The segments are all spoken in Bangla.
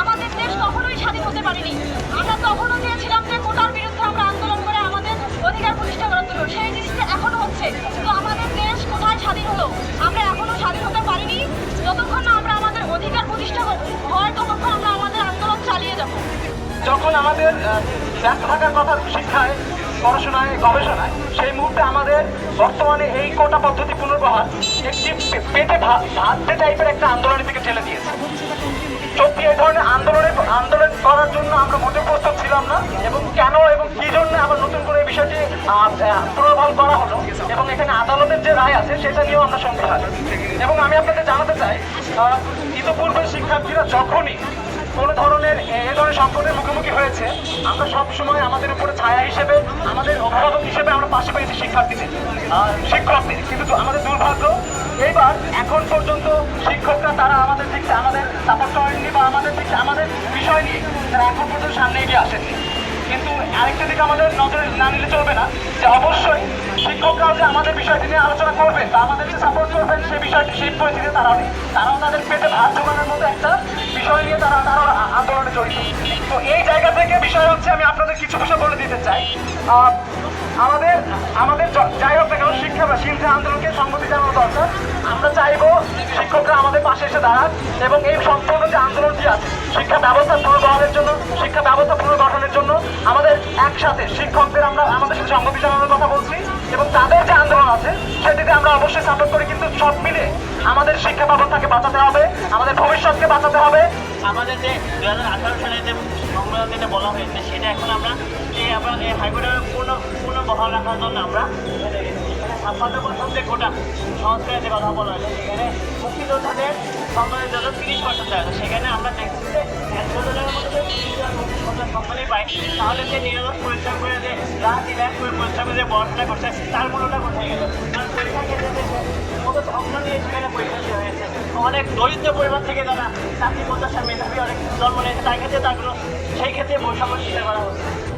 আমাদের দেশ কখনোই স্বাধীন হতে পারেনি। আমরা তখনও চেয়েছিলাম যে কোটার বিরুদ্ধে আমরা আন্দোলন করে আমাদের অধিকার প্রতিষ্ঠা করার জন্য। সেই জিনিসটা এখনও হচ্ছে। তো আমাদের দেশ কোথায় স্বাধীন হলো? আমরা এখনও স্বাধীন হতে পারিনি। যতক্ষণ না আমরা আমাদের অধিকার প্রতিষ্ঠা হয় ততক্ষণ আমরা আমাদের আন্দোলন চালিয়ে যাব। যখন আমাদের ব্যর্থ থাকার কথা শিক্ষায়, পড়াশোনায়, গবেষণায়, সেই মুহূর্তে আমাদের বর্তমানে এই কোটা পদ্ধতি পুনর্বহার একটি পেটে ভাত টাইপের একটা আন্দোলনের দিকে ঠেলে দিয়েছে। সত্যি এই ধরনের আন্দোলনের আন্দোলন করার জন্য আমরা মোটেও প্রস্তুত ছিলাম না, এবং কেন এবং কি জন্য আবার নতুন করে এই বিষয়টি পুনর্বহাল করা হলো, এবং এখানে আদালতের যে রায় আছে সেটা নিয়েও আমরা সন্দেহান এবং আমি আপনাদের জানাতে চাই ইতিপূর্বে শিক্ষার্থীরা যখনই কোনো ধরনের এ ধরনের সংকটের মুখোমুখি হয়েছে, আমরা সব সময় আমাদের উপরে ছায়া হিসেবে, আমাদের অভিভাবক হিসেবে আমরা পাশে পেয়েছি শিক্ষার্থীদের শিক্ষকদের। কিন্তু আমাদের দুর্ভাগ্য এইবার এখন পর্যন্ত শিক্ষকরা তারা আমাদের দিক, আমাদের সাপোর্ট করেননি বা আমাদের দিক, আমাদের বিষয় নিয়ে তারা এখন পর্যন্ত সামনে এগিয়ে আসেননি। কিন্তু আরেকটা দিকে আমাদের নজরে না নিলে চলবে না, যে অবশ্যই শিক্ষকরাও যে আমাদের বিষয়টি নিয়ে আলোচনা করবেন বা আমাদের যে সাপোর্ট করবেন, সেই বিষয়টি, সেই পরিস্থিতিতে তারাও নেই। তারাও তাদের পেটে ভাত জোগানোর মতো একটা বিষয় নিয়ে তারা তারাও আ- আন্দোলনে জড়িত। তো এই জায়গা থেকে বিষয় হচ্ছে, আমি আপনাদের কিছু বিষয় বলে দিতে চাই। আমাদের আমাদের যাই হোক শিক্ষা বা শিক্ষা আন্দোলনকে সংগতি জানানো দরকার, আমরা চাইব শিক্ষকরা আমাদের পাশে এসে দাঁড়ান এবং এই সম্পূর্ণ যে আন্দোলনটি আছে, শিক্ষা ব্যবস্থা পুনর্বহালের জন্য, শিক্ষা ব্যবস্থা পুনর্গঠনের জন্য আমাদের একসাথে শিক্ষকদের আমরা আমাদের সাথে সংগতি জানানোর কথা বলছি এবং তাদের যে আন্দোলন আছে, সেটিতে আমরা অবশ্যই সাপোর্ট করি, কিন্তু সব মিলে আমাদের শিক্ষা ব্যবস্থাকে বাঁচাতে হবে, আমাদের ভবিষ্যৎকে বাঁচাতে হবে। আমাদের যে দু হাজার আঠারো সালে যে সংবিধান যেটা বলা হয়েছে, সেটা এখন আমরা এই আমরা হাইকোর্টের পূর্ণ পূর্ণ বহাল রাখার জন্য আমরা ছাপ্পান্ন যে কোটা সংস্কারের যে কথা বলা হয়েছে, সেখানে মুক্তিযোদ্ধাদের সম্মানের জন্য তিরিশ পার্সেন্ট দেওয়া সেখানে আমরা দেখছি যে একশো মধ্যে সম্মানই পাই তাহলে যে নিরলস পরিশ্রম করে যে করে পরিশ্রম করে যে পড়াশোনা করছে, তার মূল্যটা কোথায় গেল? কারণ পরীক্ষা কেন্দ্রে যে কত স্বপ্ন নিয়ে সেখানে পরীক্ষা হয়েছে। অনেক দরিদ্র পরিবার থেকে যারা চাকরি প্রত্যাশা মেধাবী অনেক জন্ম নিয়েছে, তার ক্ষেত্রে তাগুলো সেই ক্ষেত্রে বৈষম্য চিন্তা করা হচ্ছে।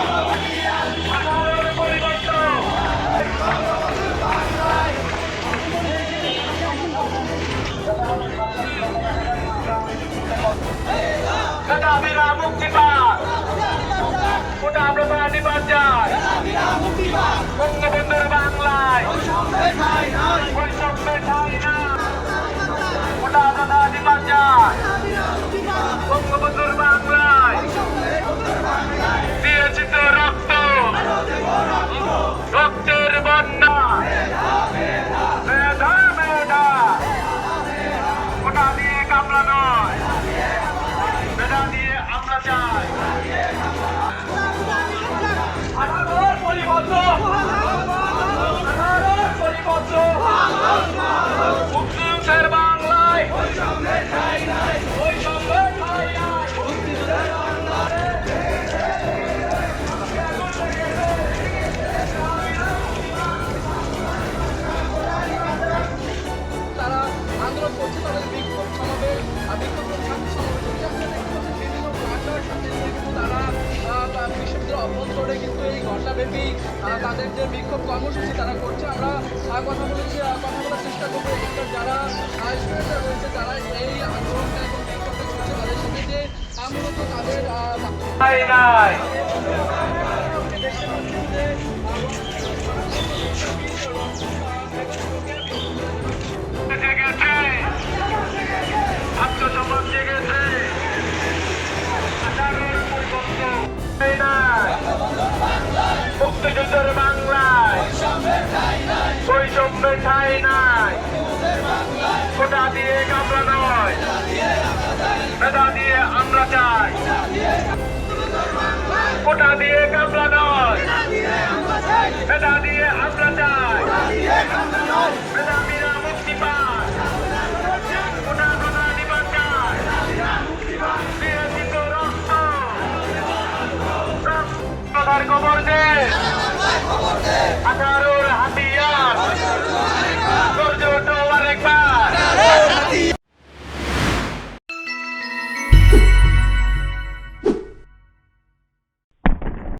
গেছে, লেগেছে। বৈষম্যের ঠাঁই নাই পরিবর্তন মেধাবীরা মুক্তি অভ্যন্তরে কিন্তু এই ঘণ্টাব্যাপী তাদের যে বিক্ষোভ কর্মসূচি তারা করছে আমরা কথা বলেছি কথা বলার চেষ্টা করব যারা রয়েছে তারা এই আন্দোলনটা এবং বিক্ষোভটা করছে তাদের সাথে যে মূলত তাদের বৈষম্যের ঠাই নাই। কোটা দিয়ে কামলা নয় মেধা দিয়ে আমরা চাই। কোটা দিয়ে কামলা নয় মেধা দিয়ে আমরা চাই। মেধাবীরা মুক্তি পায়। কোটা রক্ত। রক্তদার খবর দে আঠারোর হাতি